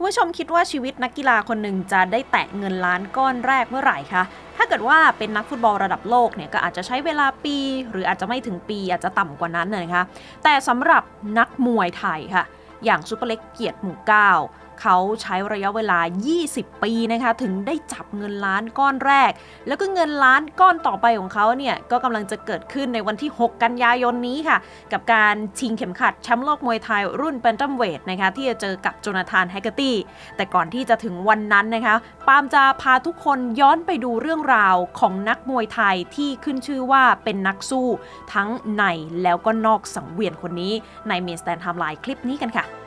คุณผู้ชมคิดว่าชีวิตนักกีฬาคนหนึ่งจะได้แตะเงินล้านก้อนแรกเมื่อไหร่คะ ถ้าเกิดว่าเป็นนักฟุตบอลระดับโลกเนี่ยก็อาจจะใช้เวลาปี หรืออาจจะไม่ถึงปีอาจจะต่ำกว่านั้นนะคะ แต่สำหรับนักมวยไทยค่ะ อย่างซูเปอร์เล็กเกียรติหมู่เก้า เขาใช้ระยะเวลา 20 ปีนะคะถึงได้จับเงินล้านก้อนแรก แล้วก็เงินล้านก้อนต่อไปของเขาเนี่ยก็กำลังจะเกิดขึ้นในวันที่ 6 กันยายนนี้ค่ะ กับการชิงเข็มขัดแชมป์โลกมวยไทยรุ่นแบนตัมเวทนะคะที่จะเจอกับโจนาธานแฮกเกอร์ตี้แต่ก่อนที่จะถึงวันนั้นนะคะปาล์มจะพาทุกคนย้อนไปดูเรื่องราวของนักมวยไทยที่ขึ้นชื่อว่าเป็นนักสู้ ทั้งในแล้วก็นอกสังเวียนคนนี้ในเมนสแตนไทม์ไลน์คลิปนี้กันค่ะ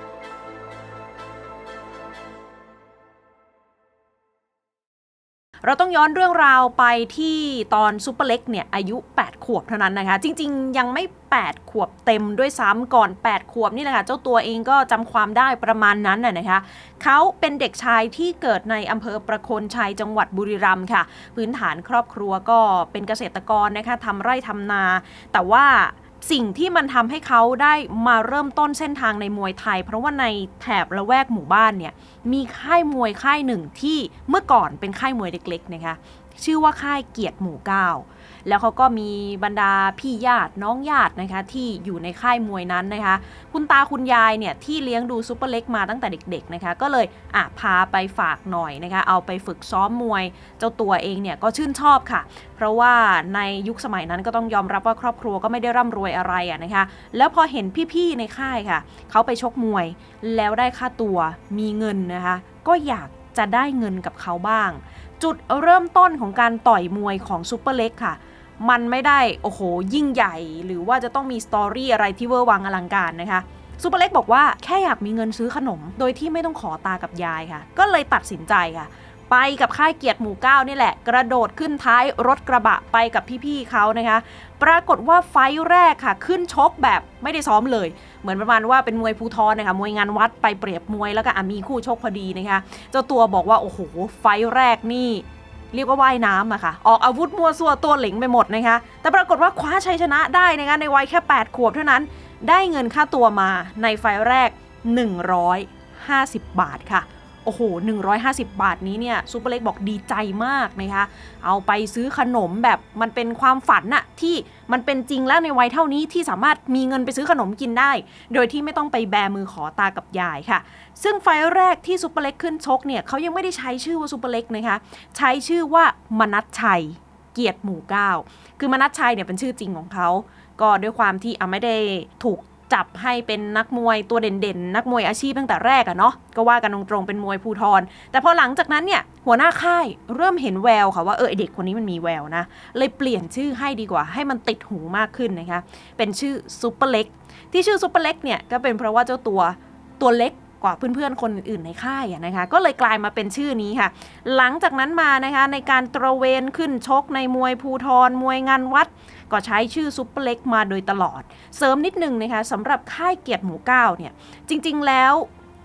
เราต้องย้อนเรื่องราวไปที่ตอนซูเปอร์เล็กเนี่ยอายุ 8 ขวบเท่านั้นนะคะ จริง ๆ ยังไม่ 8 ขวบเต็มด้วยซ้ำก่อน 8 ขวบนี่แหละค่ะ เจ้าตัวเองก็จำความได้ประมาณนั้นน่ะนะคะเขาเป็นเด็กชายที่เกิดในอำเภอประโคนชัยจังหวัดบุรีรัมย์ค่ะ พื้นฐานครอบครัวก็เป็นเกษตรกรนะคะทำไร่ทำนา แต่ว่า สิ่งที่มันทำให้เขาได้มาเริ่มต้นเส้นทางในมวยไทย เพราะว่าในแถบละแวกหมู่บ้านเนี่ยมีค่ายมวยค่ายหนึ่งที่เมื่อก่อนเป็นค่ายมวยเล็กๆนะคะชื่อว่าค่ายเกียรติหมู่เก้า แล้วเขาก็มีบรรดาพี่ญาติน้องญาตินะคะที่อยู่ในค่ายมวยนั้นนะคะ คุณตาคุณยายเนี่ยที่เลี้ยงดูซุปเปอร์เล็กมาตั้งแต่เด็กๆนะคะก็เลยอะพาไปฝากหน่อยนะคะเอาไปฝึกซ้อมมวย เจ้าตัวเองเนี่ยก็ชื่นชอบค่ะ เพราะว่าในยุคสมัยนั้นก็ต้องยอมรับว่าครอบครัวก็ไม่ได้ร่ำรวยอะไรอะนะคะแล้วพอเห็นพี่ๆในค่ายค่ะเขาไปชกมวย แล้วได้ค่าตัวมีเงินนะคะก็อยากจะได้เงินกับเขาบ้าง จุดเริ่มต้นของการต่อยมวยของซูเปอร์เล็กค่ะ มันไม่ได้โอ้โหยิ่งใหญ่ หรือว่าจะต้องมีสตอรี่อะไรที่เวอร์วังอลังการนะคะซูเปอร์เล็กบอกว่าแค่อยากมีเงินซื้อขนม โดยที่ไม่ต้องขอตากับยายค่ะ ก็เลยตัดสินใจค่ะ ไปกับค่ายเกียรติหมู่เก้านี่แหละ กระโดดขึ้นท้ายรถกระบะไปกับพี่ๆเขานะคะ ปรากฏว่าไฟแรกค่ะ ขึ้นชกแบบไม่ได้ซ้อมเลย เหมือนประมาณว่าเป็นมวยภูทรนะคะมวยงานวัดไปเปรียบมวยแล้วก็มีคู่ชกพอดีนะคะ เจ้าตัวบอกว่าโอ้โหไฟแรกนี่ เรียกว่าว่ายน้ำอะค่ะ ออกอาวุธมัวซัวตัวเหลงไปหมดนะคะ แต่ปรากฏว่าคว้าชัยชนะได้นะคะในวัยแค่ 8 ขวบเท่านั้น ได้เงินค่าตัวมาในไฟล์แรก 150 บาทค่ะ โอ้โห 150 บาทนี้เนี่ยซูเปอร์เล็กบอกดีใจมากนะคะ เอาไปซื้อขนมแบบมันเป็นความฝันน่ะที่มันเป็นจริงแล้วในวัยเท่านี้ที่สามารถมีเงินไปซื้อขนมกินได้ โดยที่ไม่ต้องไปแบมือขอตากับยายค่ะ ซึ่งไฟล์แรกที่ซูเปอร์เล็กขึ้นชกเนี่ยเขายังไม่ได้ใช้ชื่อว่าซูเปอร์เล็กนะคะ ใช้ชื่อว่ามนัทชัยเกียรติหมู่เก้าคือมนัทชัยเนี่ยเป็นชื่อจริงของเขา ก็ด้วยความที่อะไม่ได้ถูก จับให้เป็นนักมวยตัวเด่นๆ นักมวยอาชีพตั้งแต่แรกอะเนาะก็ว่ากันตรงๆเป็นมวยภูทร แต่พอหลังจากนั้นเนี่ยหัวหน้าค่ายเริ่มเห็นแววค่ะว่าเออเด็กคนนี้มันมีแววนะ เลยเปลี่ยนชื่อให้ดีกว่า ให้มันติดหูมากขึ้นนะคะเป็นชื่อซูเปอร์เล็กที่ชื่อซูเปอร์เล็กเนี่ยก็เป็นเพราะว่าเจ้าตัวตัวเล็ก กว่าเพื่อนๆ คนอื่นในค่ายนะคะก็เลยกลายมาเป็นชื่อนี้ค่ะ หลังจากนั้นมานะคะในการตระเวนขึ้นชกในมวยภูทรมวยงานวัด ก็ใช้ชื่อซุปเปอร์เล็กมาโดยตลอด เสริมนิดนึงนะคะสำหรับค่ายเกียรติหมูเก้าเนี่ยจริงๆแล้ว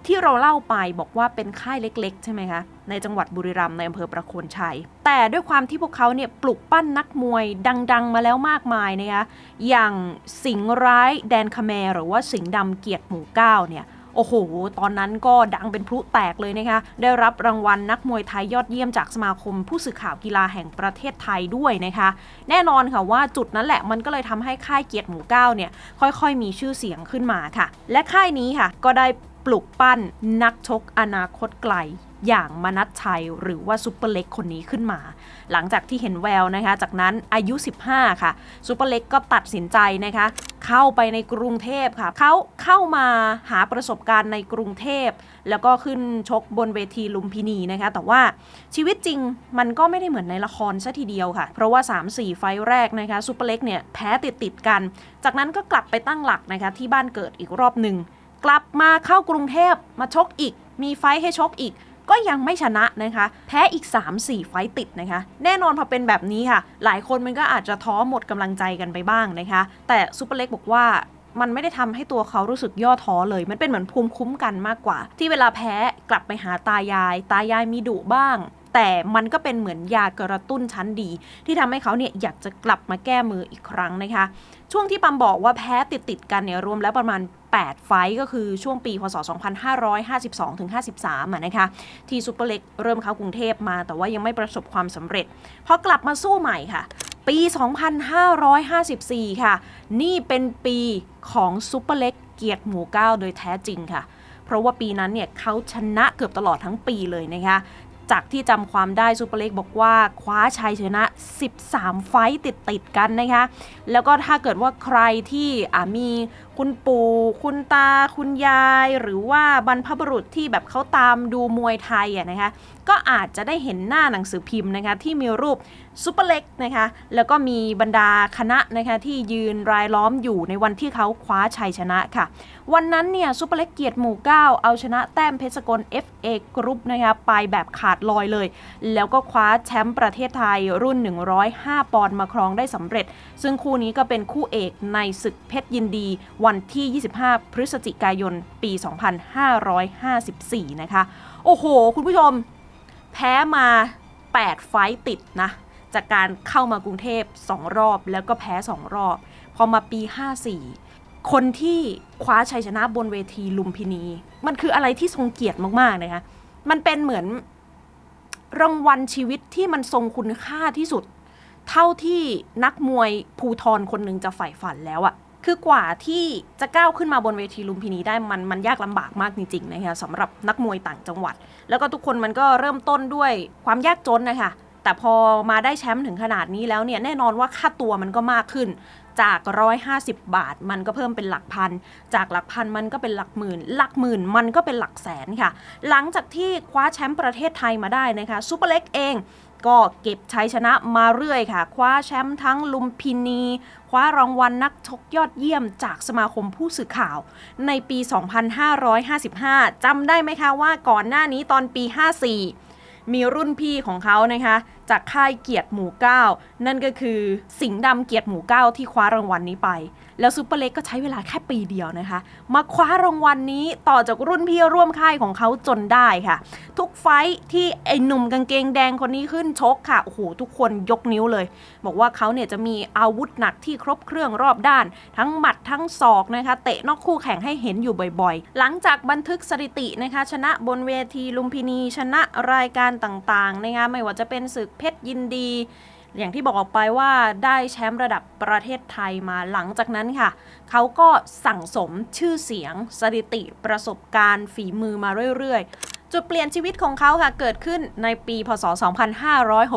ที่เราเล่าไปบอกว่าเป็นค่ายเล็กๆ ใช่ไหมคะในจังหวัดบุรีรัมย์ในอำเภอประโคนชัย แต่ด้วยความที่พวกเขาเนี่ยปลุกปั้นนักมวยดังๆ มาแล้วมากมายนะคะอย่างสิงห์ร้ายแดนคาแมร์หรือว่าสิงห์ดำเกียรติหมู่เก้าเนี่ย โอ้โห ตอนนั้นก็ดังเป็นพลุแตกเลยนะคะ ได้รับรางวัลนักมวยไทยยอดเยี่ยมจากสมาคม ผู้สื่อข่าวกีฬาแห่งประเทศไทยด้วยนะคะ แน่นอนค่ะว่าจุดนั้นแหละมันก็เลยทำให้ค่ายเกียรติหมูเก้าเนี่ยค่อยๆ มีชื่อเสียงขึ้นมาค่ะ และค่ายนี้ค่ะก็ได้ปลุกปั้นนักชกอนาคตไกล อย่างมนัทชัยหรือว่าซุปเปอร์เล็กคนนี้ขึ้นมา หลังจากที่เห็นแววนะคะ จากนั้นอายุ 15 ค่ะซุปเปอร์เล็กก็ตัดสินใจนะคะ เข้าไปในกรุงเทพค่ะเขาเข้ามาหาประสบการณ์ในกรุงเทพ แล้วก็ขึ้นชกบนเวทีลุมพินีนะคะ แต่ว่าชีวิตจริงมันก็ไม่ได้เหมือนในละครซะทีเดียวค่ะ เพราะว่า 3-4 ไฟแรกนะคะซุปเปอร์เล็กเนี่ยแพ้ติดติดกัน จากนั้นก็กลับไปตั้งหลักนะคะที่บ้านเกิดอีกรอบหนึ่งกลับมาเข้ากรุงเทพมาชกอีก มีไฟให้ชกอีก ก็ยังไม่ชนะนะคะ แพ้อีก 3-4 ไฟติดนะคะ แน่นอนพอเป็นแบบนี้ค่ะ หลายคนมันก็อาจจะท้อหมดกำลังใจกันไปบ้างนะคะ แต่ซูเปอร์เล็กบอกว่ามันไม่ได้ทำให้ตัวเขารู้สึกย่อท้อเลย มันเป็นเหมือนภูมิคุ้มกันมากกว่า ที่เวลาแพ้กลับไปหาตายาย ตายายมีดุบ้าง แต่มันก็เป็นเหมือนยากระตุ้นชั้นดี ที่ทำให้เขาเนี่ยอยากจะกลับมาแก้มืออีกครั้งนะคะ ช่วงที่ปัมบอกว่าแพ้ติดติดกันเนี่ยรวมแล้วประมาณ 8 ไฟก็คือช่วงปีพศ 2552ถึง53อะนะคะที่ซูเปอร์เล็กเริ่มเข้ากรุงเทพมาแต่ว่ายังไม่ประสบความสำเร็จพอกลับมาสู้ใหม่ค่ะ ปี 2554 ค่ะ นี่เป็นปีของซูเปอร์เล็กเกียรติหมู่เก้าโดยแท้จริงค่ะ เพราะว่าปีนั้นเนี่ยเขาชนะเกือบตลอดทั้งปีเลยนะคะ จากที่จำความได้ซูเปอร์เล็กบอกว่าคว้าชัยชนะ 13 ไฟต์ติดติดกันนะคะ แล้วก็ถ้าเกิดว่าใครที่มีคุณปู่คุณตาคุณยาย หรือว่าบรรพบุรุษที่แบบเขาตามดูมวยไทยอะนะคะ ก็อาจจะได้เห็นหน้าหนังสือพิมพ์นะคะที่มีรูปซูเปอร์เล็กนะคะแล้วก็มีบรรดาคณะนะคะที่ยืนรายล้อมอยู่ในวันที่เขาคว้าชัยชนะค่ะ วันนั้นเนี่ยซูเปอร์เล็กเกียรติหมู่ 9 เอาชนะแต้มเพชรกล FA กรุ๊ปนะคะไปแบบขาดลอยเลย แล้วก็คว้าแชมป์ประเทศไทยรุ่น 105 ปอนด์มาครองได้สำเร็จ ซึ่งคู่นี้ก็เป็นคู่เอกในศึกเพชรยินดีวันที่ 25 พฤศจิกายนปี 2554 นะคะ โอ้โห คุณผู้ชม แพ้มา 8 ไฟต์ติดนะ จากการเข้ามากรุงเทพ 2 รอบแล้วก็แพ้ 2 รอบ พอมาปี 54 คนที่คว้าชัยชนะบนเวทีลุมพินี มันคืออะไรที่ทรงเกียรติมากๆนะคะมันเป็นเหมือนรางวัลชีวิตที่มันทรงคุณค่าที่สุด เท่าที่นักมวยภูทรคนหนึ่งจะใฝ่ฝันแล้วอะ คือกว่าที่จะก้าวขึ้นมาบนเวทีลุมพินีได้มันมันยากลำบากมากจริงๆนะคะสำหรับนักมวยต่างจังหวัด แล้วก็ทุกคนมันก็เริ่มต้นด้วยความยากจนนะคะแต่พอมาได้แชมป์ถึงขนาดนี้แล้วเนี่ยแน่นอนว่าค่าตัวมันก็มากขึ้น จาก 150 บาท มันก็เพิ่มเป็นหลักพัน จากหลักพันมันก็เป็นหลักหมื่น หลักหมื่นมันก็เป็นหลักแสนค่ะ หลังจากที่คว้าแชมป์ประเทศไทยมาได้นะคะซูเปอร์เล็กเอง ก็เก็บชัยชนะมาเรื่อยค่ะ คว้าแชมป์ทั้งลุมพินี คว้ารางวัลนักชกยอดเยี่ยมจากสมาคมผู้สื่อข่าว ในปี 2555จำได้ไหมคะว่าก่อนหน้านี้ตอนปี 54 มีรุ่นพี่ของเขานะคะ จากค่ายเกียรติหมู่เก้านั่นก็คือสิงห์ดำเกียรติหมู่เก้าที่คว้ารางวัลนี้ไป แล้วซูเปอร์เล็กก็ใช้เวลาแค่ปีเดียวนะคะ มาคว้ารางวัลนี้ต่อจากรุ่นพี่ร่วมค่ายของเขาจนได้ค่ะ ทุกไฟท์ที่ไอ้หนุ่มกางเกงแดงคนนี้ขึ้นชกค่ะโอ้โหทุกคนยกนิ้วเลย บอกว่าเขาเนี่ยจะมีอาวุธหนักที่ครบเครื่องรอบด้าน ทั้งหมัดทั้งศอกนะคะ เตะนอกคู่แข่งให้เห็นอยู่บ่อยๆ หลังจากบันทึกสถิตินะคะ ชนะบนเวทีลุมพินีชนะรายการต่างๆนะคะไม่ว่าจะเป็นศึกเพชรยินดี อย่างที่บอกออกไปว่าได้แชมป์ระดับประเทศไทยมาหลังจากนั้นค่ะ เขาก็สั่งสมชื่อเสียง สถิติประสบการณ์ฝีมือมาเรื่อยๆ จุดเปลี่ยนชีวิตของเขาค่ะ เกิดขึ้นในปีพศ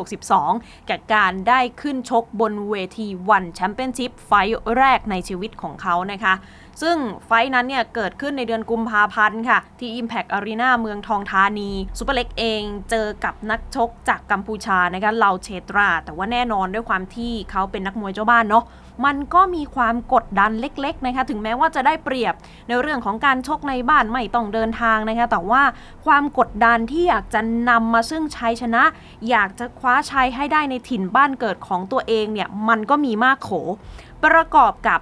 2562 กับการได้ขึ้นชกบนเวทีวันแชมเปี้ยนชิพไฟแรกในชีวิตของเขานะคะ ซึ่งไฟนั้นเนี่ยเกิดขึ้นในเดือนกุมภาพันธ์ค่ะ ที่ Impact Arena เมืองทองธานีซูเปอร์เล็กเองเจอกับนักชกจากกัมพูชานะคะเลาเชตรา แต่ว่าแน่นอนด้วยความที่เขาเป็นนักมวยเจ้าบ้านเนาะมันก็มีความกดดันเล็กๆนะคะถึงแม้ว่าจะได้เปรียบในเรื่องของการชกในบ้านไม่ต้องเดินทางนะคะแต่ว่าความกดดันที่อยากจะนำมาซึ่งชัยชนะ อยากจะคว้าชัยให้ได้ในถิ่นบ้านเกิดของตัวเองเนี่ยมันก็มีมากโข ประกอบกับ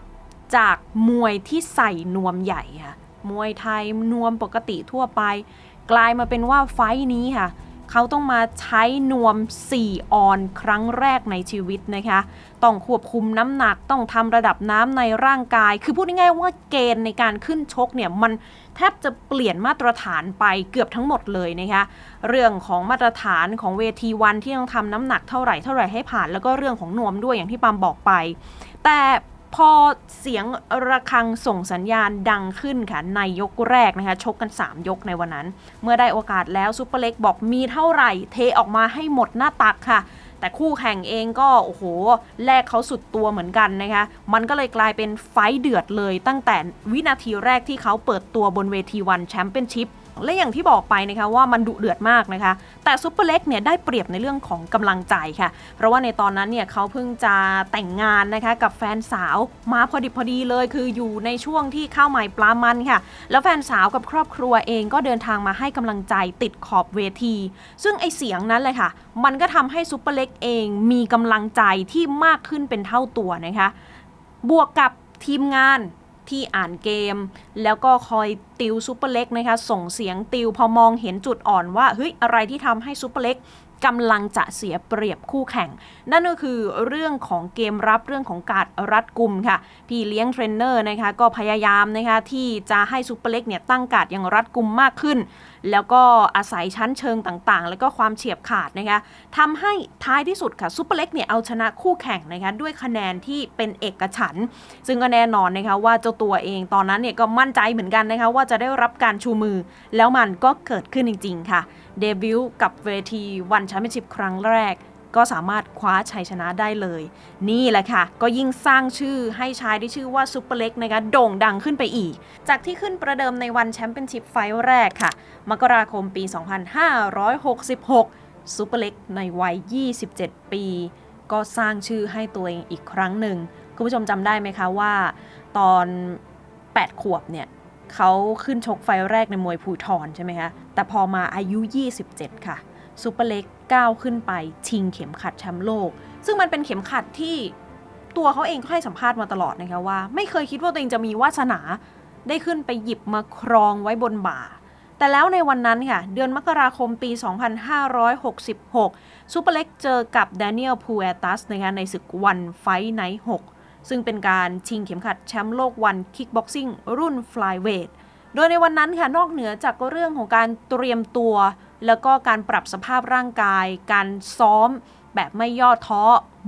จากมวยที่ใส่นวมใหญ่ค่ะ มวยไทยนวมปกติทั่วไป กลายมาเป็นว่าไฟนี้ค่ะ เขาต้องมาใช้นวม 4 ออนครั้งแรกในชีวิตนะคะ ต้องควบคุมน้ำหนักต้องทำระดับน้ำในร่างกาย คือพูดง่ายๆว่าเกณฑ์ในการขึ้นชกเนี่ยมันแทบจะเปลี่ยนมาตรฐานไปเกือบทั้งหมดเลยนะคะ เรื่องของมาตรฐานของเวทีวันที่ต้องทำน้ำหนักเท่าไหร่เท่าไหร่ให้ผ่าน แล้วก็เรื่องของนวมด้วยอย่างที่ปามบอกไป แต่ พอเสียงระฆังส่งสัญญาณดังขึ้นค่ะในยกแรกนะคะชกกัน 3 ยกในวันนั้น เมื่อได้โอกาสแล้วซูเปอร์เล็กบอกมีเท่าไหร่เทออกมาให้หมดหน้าตักค่ะ แต่คู่แข่งเองก็ โอ้โห แลกเขาสุดตัวเหมือนกันนะคะ มันก็เลยกลายเป็นไฟเดือดเลยตั้งแต่วินาทีแรกที่เขาเปิดตัวบนเวทีวันแชมเปี้ยนชิพ และอย่างที่บอกไปนะคะว่ามันดุเดือดมากนะคะ แต่ซุปเปอร์เล็กเนี่ยได้เปรียบในเรื่องของกำลังใจค่ะ เพราะว่าในตอนนั้นเนี่ยเขาเพิ่งจะแต่งงานนะคะกับแฟนสาวมาพอดิบพอดีเลย คืออยู่ในช่วงที่ข้าวใหม่ปลามันค่ะ แล้วแฟนสาวกับครอบครัวเองก็เดินทางมาให้กำลังใจติดขอบเวที ซึ่งไอเสียงนั้นเลยค่ะ มันก็ทำให้ซุปเปอร์เล็กเองมีกำลังใจที่มากขึ้นเป็นเท่าตัวนะคะ บวกกับทีมงาน ที่อ่านเกม แล้วก็คอยติวซูเปอร์เล็กนะคะส่งเสียงติวพอมองเห็นจุดอ่อนว่าเฮ้ยอะไรที่ทำให้ซูเปอร์เล็ก กำลังจะเสียเปรียบคู่แข่ง นั่นก็คือเรื่องของเกมรับเรื่องของการรัดกุมค่ะ พี่เลี้ยงเทรนเนอร์นะคะก็พยายามนะคะที่จะให้ซูเปอร์เล็กเนี่ยตั้งการ์ดอย่างรัดกุมมากขึ้น แล้วก็อาศัยชั้นเชิงต่างๆ แล้วก็ความเฉียบขาดนะคะทำให้ท้ายที่สุดค่ะซูเปอร์เล็กเนี่ยเอาชนะคู่แข่งนะคะด้วยคะแนนที่เป็นเอกฉันท์ซึ่งก็แน่นอนนะคะว่าเจ้าตัวเองตอนนั้นเนี่ยก็มั่นใจเหมือนกันนะคะว่าจะได้รับการชูมือ แล้วมันก็เกิดขึ้นจริง ๆ ค่ะ เดบิวต์กับเวทีวันแชมเปี้ยนชิพครั้งแรก ก็สามารถคว้าชัยชนะได้เลย นี่แหละค่ะ ก็ยิ่งสร้างชื่อให้ชายที่ชื่อว่าซูเปอร์เล็กนะคะโด่งดังขึ้นไปอีก จากที่ขึ้นประเดิมในวันแชมเปี้ยนชิพไฟล์แรกค่ะ มกราคมปี 2566ซูเปอร์เล็กในวัย 27 ปี ก็สร้างชื่อให้ตัวเองอีกครั้งหนึ่งคุณผู้ชมจำได้ไหมคะว่า ตอน 8 ขวบเนี่ย เขาขึ้นชกไฟแรกในมวยภูทรใช่ไหมคะ แต่พอมาอายุ 27 ค่ะซูเปอร์เล็กก้าวขึ้นไปชิงเข็มขัดแชมป์โลก ซึ่งมันเป็นเข็มขัดที่ตัวเขาเองก็ให้สัมภาษณ์มาตลอดนะคะว่า ไม่เคยคิดว่าตัวเองจะมีวาสนาได้ขึ้นไปหยิบมาครองไว้บนบ่า แต่แล้วในวันนั้นค่ะ เดือนมกราคมปี 2566ซูเปอร์เล็กเจอกับแดเนียลพูเอตัสนะคะในศึกวันไฟไนท์6 ซึ่งเป็นการชิงเข็มขัดแชมป์โลกวันคิกบ็อกซิ่งรุ่นฟลายเวทโดยในวันนั้นค่ะนอกเหนือจากเรื่องของการเตรียมตัว แล้วก็การปรับสภาพร่างกาย การซ้อมแบบไม่ย่อท้อ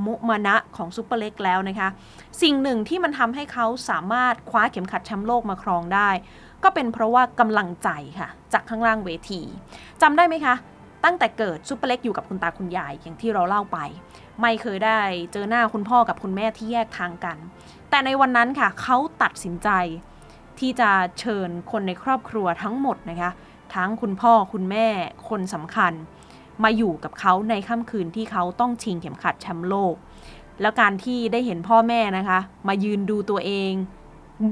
มุมานะของซูเปอร์เล็กแล้วนะคะ สิ่งหนึ่งที่มันทำให้เขาสามารถคว้าเข็มขัดแชมป์โลกมาครองได้ ก็เป็นเพราะว่ากำลังใจค่ะ จากข้างล่างเวทีจำได้ไหมคะ ตั้งแต่เกิดซูเปอร์เล็กอยู่กับคุณตาคุณยายอย่างที่เราเล่าไป ไม่เคยได้เจอหน้าคุณพ่อกับคุณแม่ที่แยกทางกัน แต่ในวันนั้นค่ะเขาตัดสินใจ ที่จะเชิญคนในครอบครัวทั้งหมดนะคะทั้งคุณพ่อคุณแม่คนสำคัญ มาอยู่กับเขาในค่ำคืนที่เขาต้องชิงเข็มขัดแชมป์โลก แล้วการที่ได้เห็นพ่อแม่นะคะ มายืนดูตัวเอง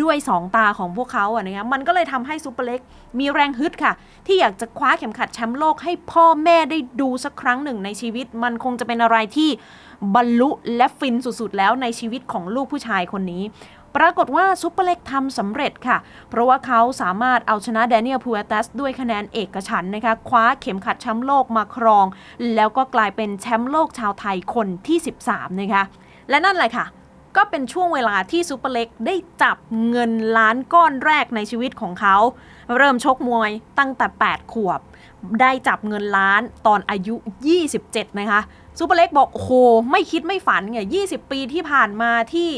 ด้วยสองตาของพวกเขาอะนะคะมันก็เลยทำให้ซูเปอร์เล็กมีแรงฮึดค่ะ ที่อยากจะคว้าเข็มขัดแชมป์โลกให้พ่อแม่ได้ดูสักครั้งหนึ่งในชีวิต มันคงจะเป็นอะไรที่บรรลุและฟินสุดๆ แล้วในชีวิตของลูกผู้ชายคนนี้ ปรากฏว่าซูเปอร์เล็กทำสำเร็จค่ะ เพราะว่าเขาสามารถเอาชนะแดเนียลพูเอตัสด้วยคะแนนเอกฉันนะคะ คว้าเข็มขัดแชมป์โลกมาครอง แล้วก็กลายเป็นแชมป์โลกชาวไทยคนที่ 13 นะคะ และนั่นแหละค่ะ ก็เป็นช่วงเวลาที่ซูเปอร์เล็กได้จับเงินล้านก้อนแรกในชีวิตของเขา เริ่มชกมวยตั้งแต่ 8 ขวบ ได้จับเงินล้านตอนอายุ 27 นะคะซูเปอร์เล็กบอกโอ้โหไม่คิดไม่ฝันไง20 ปีที่ผ่านมาที่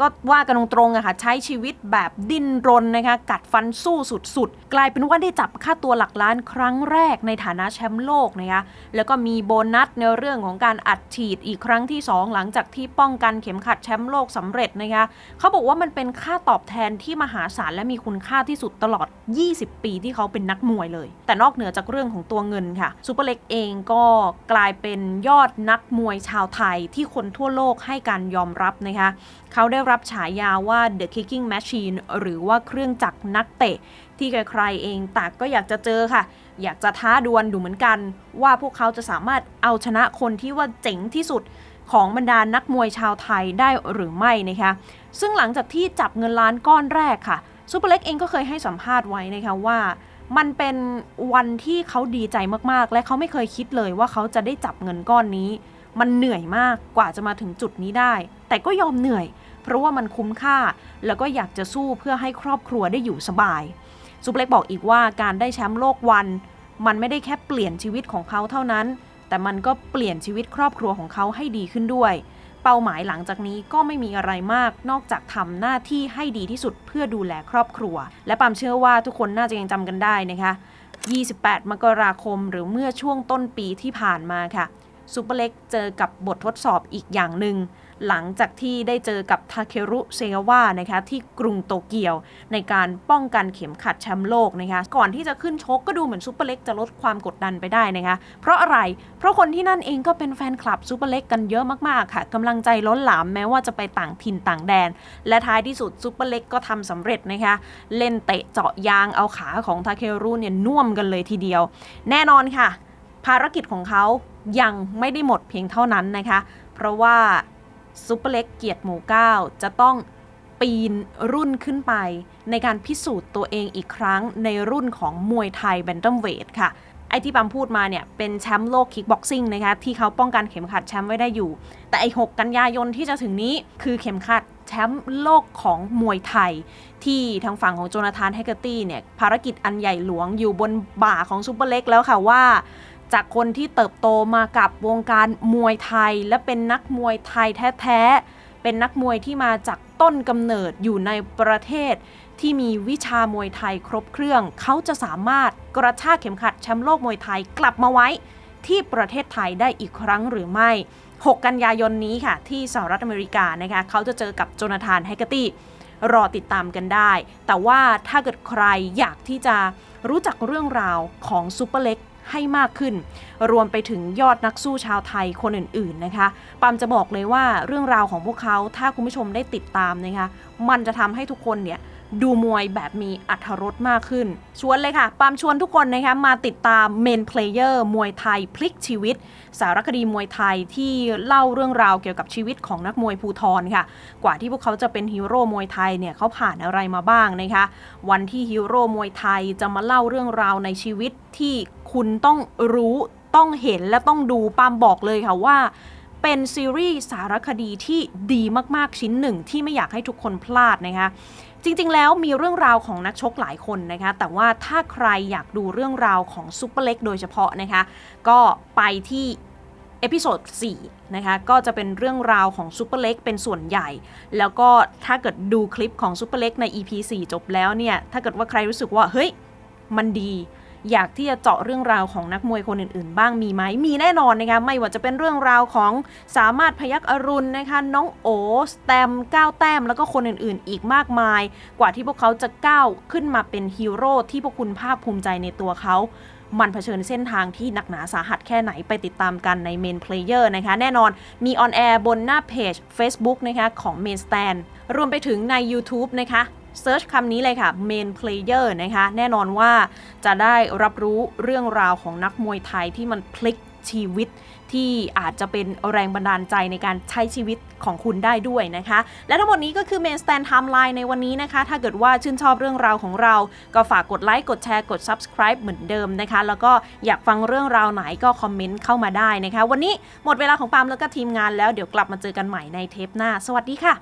ก็ว่ากันตรงๆอะค่ะใช้ชีวิตแบบดิ้นรนนะคะกัดฟันสู้สุดๆ กลายเป็นว่าได้จับค่าตัวหลักล้านครั้งแรกในฐานะแชมป์โลกนะคะแล้วก็มีโบนัสในเรื่องของการอัดฉีดอีกครั้งที่ 2 หลังจากที่ป้องกันเข็มขัดแชมป์โลกสำเร็จนะคะเขาบอกว่ามันเป็นค่าตอบแทนที่มหาศาลและมีคุณค่าที่สุดตลอด 20 ปีที่เขาเป็นนักมวยเลย แต่นอกเหนือจากเรื่องของตัวเงินค่ะซูเปอร์เล็กเองก็กลายเป็นยอดนักมวยชาวไทยที่คนทั่วโลกให้การยอมรับนะคะเขาได้รับฉายาว่า The Kicking Machine หรือว่าเครื่องจักรนักเตะ ที่ใครๆเองต่างก็อยากจะเจอค่ะ อยากจะท้าดวลดูเหมือนกัน ว่าพวกเขาจะสามารถเอาชนะคนที่ว่าเจ๋งที่สุดของบรรดานักมวยชาวไทยได้หรือไม่นะคะซึ่งหลังจากที่จับเงินล้านก้อนแรกค่ะซูเปอร์เล็กเองก็เคยให้สัมภาษณ์ไว้นะคะว่ามันเป็นวันที่เขาดีใจมากๆ และเขาไม่เคยคิดเลยว่าเขาจะได้จับเงินก้อนนี้ มันเหนื่อยมากกว่าจะมาถึงจุดนี้ได้ แต่ก็ยอมเหนื่อย เพราะว่ามันคุ้มค่า แล้วก็อยากจะสู้เพื่อให้ครอบครัวได้อยู่สบายซูเปอร์เล็กบอกอีกว่าการได้แชมป์โลกวัน มันไม่ได้แค่เปลี่ยนชีวิตของเขาเท่านั้น แต่มันก็เปลี่ยนชีวิตครอบครัวของเขาให้ดีขึ้นด้วย เป้าหมายหลังจากนี้ก็ไม่มีอะไรมากนอกจากทำหน้าที่ให้ดีที่สุดเพื่อดูแลครอบครัว และปามเชื่อว่าทุกคนน่าจะยังจำกันได้นะคะ 28 มกราคมหรือเมื่อช่วงต้นปีที่ผ่านมาค่ะซูเปอร์เล็กเจอกับบททดสอบอีกอย่างหนึ่ง หลังจากที่ได้เจอกับทาเครุเซกาวะนะคะที่กรุงโตเกียว ในการป้องกันเข็มขัดแชมป์โลกนะคะก่อนที่จะขึ้นชกก็ดูเหมือนซูเปอร์เล็กจะลดความกดดันไปได้นะคะเพราะอะไรเพราะคนที่นั่นเองก็เป็นแฟนคลับซูเปอร์เล็กกันเยอะมากๆค่ะกำลังใจล้นหลามแม้ว่าจะไปต่างถิ่นต่างแดน และท้ายที่สุดซูเปอร์เล็กก็ทำสำเร็จนะคะเล่นเตะเจาะยางเอาขาของทาเครุเนี่ยน่วมกันเลยทีเดียว แน่นอนค่ะ ภารกิจของเขายังไม่ได้หมดเพียงเท่านั้นนะคะ เพราะว่า ซูเปอร์เล็กเกียรติหมู่เก้าจะต้องปีนรุ่นขึ้นไป ในการพิสูจน์ตัวเองอีกครั้งในรุ่นของมวยไทยแบนตัมเวทค่ะ ไอที่ปั๊มพูดมาเนี่ย เป็นแชมป์โลกคิกบ็อกซิ่งนะคะ ที่เขาป้องกันเข็มขัดแชมป์ไว้ได้อยู่ แต่ไอ 6 กันยายนที่จะถึงนี้คือเข็มขัดแชมป์โลกของมวยไทย ที่ทางฝั่งของโจนาธานแฮกเกอร์ตี้เนี่ย ภารกิจอันใหญ่หลวงอยู่บนบ่าของซูเปอร์เล็กแล้วค่ะว่า จากคนที่เติบโตมากับวงการมวยไทย และเป็นนักมวยไทยแท้ๆ เป็นนักมวยที่มาจากต้นกำเนิดอยู่ในประเทศ ที่มีวิชามวยไทยครบเครื่อง เขาจะสามารถกระชากเข็มขัดแชมป์โลกมวยไทยกลับมาไว้ที่ประเทศไทยได้อีกครั้งหรือไม่ 6 กันยายนนี้ค่ะ ที่สหรัฐอเมริกานะคะ เขาจะเจอกับโจนาธานแฮกเกอร์ตี้ รอติดตามกันได้ แต่ว่าถ้าเกิดใครอยากที่จะรู้จักเรื่องราวของซูเปอร์เล็กให้มากขึ้น รวมไปถึงยอดนักสู้ชาวไทยคนอื่นๆนะคะปามจะบอกเลยว่าเรื่องราวของพวกเขาถ้าคุณผู้ชมได้ติดตามนะคะมันจะทำให้ทุกคนเนี่ย ดูมวยแบบมีอัธรสมากขึ้น ชวนเลยค่ะปามชวนทุกคนนะคะมาติดตามเมนเพลเยอร์มวยไทยพลิกชีวิต สารคดีมวยไทยที่เล่าเรื่องราวเกี่ยวกับชีวิตของนักมวยภูทรค่ะ กว่าที่พวกเขาจะเป็นฮีโร่มวยไทยเนี่ยเขาผ่านอะไรมาบ้างนะคะ วันที่ฮีโร่มวยไทยจะมาเล่าเรื่องราวในชีวิตที่คุณต้องรู้ต้องเห็นและต้องดูปามบอกเลยค่ะว่าเป็นซีรีส์สารคดีที่ดีมากๆชิ้นหนึ่งที่ไม่อยากให้ทุกคนพลาดนะคะ จริงๆ แล้วมีเรื่องราวของนักชกหลายคนนะคะ แต่ว่าถ้าใครอยากดูเรื่องราวของซูเปอร์เล็กโดยเฉพาะนะคะ ก็ไปที่เอพิโซด4นะคะ ก็จะเป็นเรื่องราวของซูเปอร์เล็กเป็นส่วนใหญ่ แล้วก็ถ้าเกิดดูคลิปของซูเปอร์เล็กใน EP 4 จบแล้วเนี่ย ถ้าเกิดว่าใครรู้สึกว่า เฮ้ย มันดี อยากที่จะเจาะเรื่องราวของนักมวยคนอื่นๆ บ้างมีไหมมีแน่นอนนะคะไม่ว่าจะเป็นเรื่องราวของสามารถพยักอรุณนะคะน้องโอสแตมก้าวแต้มแล้วก็คนอื่นๆ อีกมากมาย กว่าที่พวกเขาจะก้าวขึ้นมาเป็นฮีโร่ที่พวกคุณภาคภูมิใจในตัวเขามันเผชิญเส้นทางที่หนักหนาสาหัสแค่ไหนไปติดตามกันใน Main Player นะคะ แน่นอนมีออนแอร์บนหน้าเพจ Facebook นะคะของ Main Stand รวมไปถึงใน YouTube นะคะ เซิร์ชคำนี้เลยค่ะ Main Player นะคะ แน่นอนว่าจะได้รับรู้เรื่องราวของนักมวยไทยที่มันพลิกชีวิตที่อาจจะเป็นแรงบันดาลใจในการใช้ชีวิตของคุณได้ด้วยนะคะ และทั้งหมดนี้ก็คือ Main Stand Timeline ในวันนี้นะคะ ถ้าเกิดว่าชื่นชอบเรื่องราวของเรา ก็ฝากกดไลค์ กดแชร์ กด Subscribe เหมือนเดิมนะคะ แล้วก็อยากฟังเรื่องราวไหนก็คอมเมนต์เข้ามาได้นะคะ วันนี้หมดเวลาของปาล์มแล้วก็ทีมงานแล้วเดี๋ยวกลับมาเจอกันใหม่ในเทปหน้า สวัสดีค่ะ